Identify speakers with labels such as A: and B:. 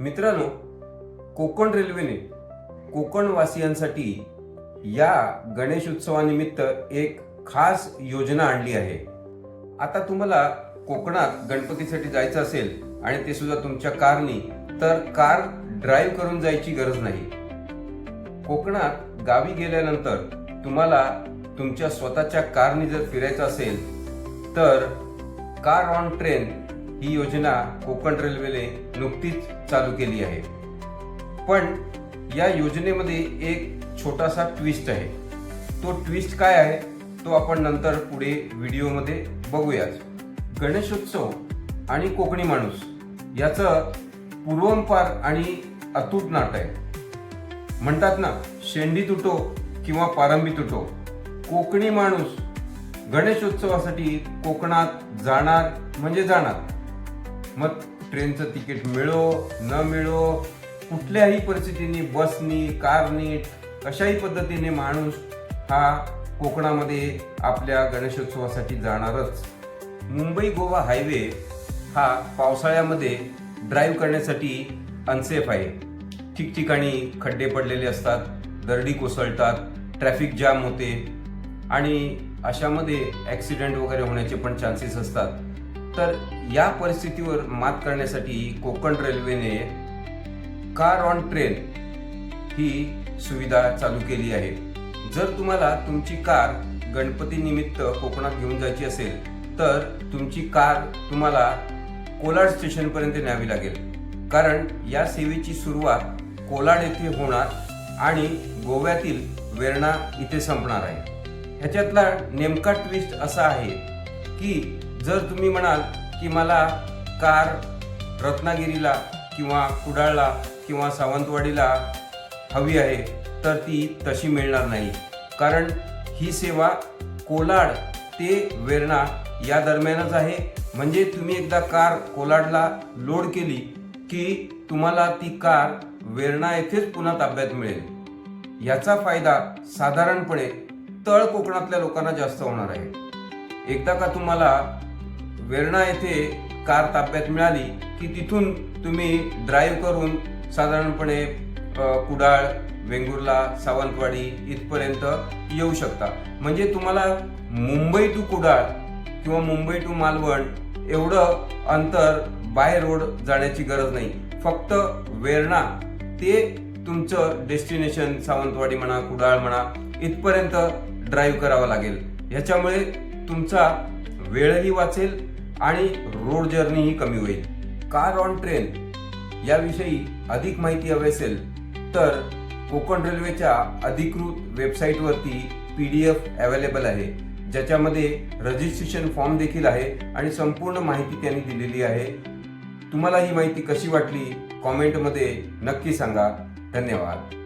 A: मित्रांनो कोकण रेल्वेने कोकणवासियांसाठी या गणेश उत्सवानिमित्त एक खास योजना आणली आहे. आता तुम्हाला कोकणात गणपतीसाठी जायचं असेल आणि ते सुद्धा तुमच्या कारनी तर कार ड्राईव्ह करून जायची गरज नाही. कोकणात गावी गेल्यानंतर तुम्हाला तुमच्या स्वतःच्या कारनी जर फिरायचं असेल तर कार ऑन ट्रेन ही योजना कोकण रेल्वेने नुकतीच चालू केली आहे. पण या योजनेमध्ये एक छोटासा ट्विस्ट आहे. तो ट्विस्ट काय आहे तो आपण नंतर पुढे व्हिडिओमध्ये बघूयाच गणेशोत्सव आणि कोकणी माणूस याचं पूर्वंपार आणि अतूट नाट आहे. म्हणतात ना शेंडी तुटो किंवा पारंबी तुटो. कोकणी माणूस गणेशोत्सवासाठी कोकणात जाणार म्हणजे जाणार. मग ट्रेनचं तिकीट मिळो न मिळो कुठल्याही परिस्थितीने बसनी कारनी कशाही पद्धतीने माणूस हा कोकणामध्ये आपल्या गणेशोत्सवासाठी जाणारच. मुंबई गोवा हायवे हा पावसाळ्यामध्ये ड्राईव्ह करण्यासाठी अनसेफ आहे. ठिकठिकाणी खड्डे पडलेले असतात दरडी कोसळतात ट्रॅफिक जाम होते आणि अशामध्ये ॲक्सिडेंट वगैरे होण्याचे पण चान्सेस असतात. तर या परिस्थितीवर मात करण्यासाठी कोकण रेल्वेने कार ऑन ट्रेन ही सुविधा चालू केली आहे. जर तुम्हाला तुमची कार गणपती निमित्त कोकणात घेऊन जायची असेल तर तुमची कार तुम्हाला कोलाड स्टेशनपर्यंत न्यावी लागेल. कारण या सेवेची सुरुवात कोलाड येथे होणार आणि गोव्यातील वेर्णा इथे संपणार आहे. ह्याच्यातला नेमका ट्विस्ट असा आहे की जर तुम्ही म्हणाल की मला कार रत्नागिरीला किंवा कुडाळला किंवा सावंतवाडीला हवी आहे तर ती तशी मिळणार नाही. कारण ही सेवा कोलाड ते वेर्णा या दरम्यानच आहे. म्हणजे तुम्ही एकदा कार कोलाडला लोड केली की तुम्हाला ती कार वेर्णा येथेच पुन्हा ताब्यात मिळेल. याचा फायदा साधारणपणे तळ कोकणातल्या लोकांना जास्त होणार आहे. एकदा का तुम्हाला वेर्णा येथे कार ताब्यात मिळाली की तिथून तुम्ही ड्राईव्ह करून साधारणपणे कुडाळ वेंगुर्ला सावंतवाडी इथपर्यंत येऊ शकता. म्हणजे तुम्हाला मुंबई टू कुडाळ किंवा मुंबई टू मालवण एवढं अंतर बाय रोड जाण्याची गरज नाही. फक्त वेर्णा ते तुमचं डेस्टिनेशन सावंतवाडी म्हणा कुडाळ म्हणा इथपर्यंत ड्राईव्ह करावं लागेल. ह्याच्यामुळे तुमचा वेळही वाचेल आणि रोड जर्नीही कमी होईल. कार ऑन ट्रेन याविषयी अधिक माहिती हवी असेल तर कोकण रेल्वेच्या अधिकृत वेबसाईटवरती पी डी एफ अवेलेबल आहे. ज्याच्यामध्ये रजिस्ट्रेशन फॉर्म देखील आहे आणि संपूर्ण माहिती त्यांनी दिलेली आहे. तुम्हाला ही माहिती कशी वाटली? कॉमेंटमध्ये नक्की सांगा. धन्यवाद.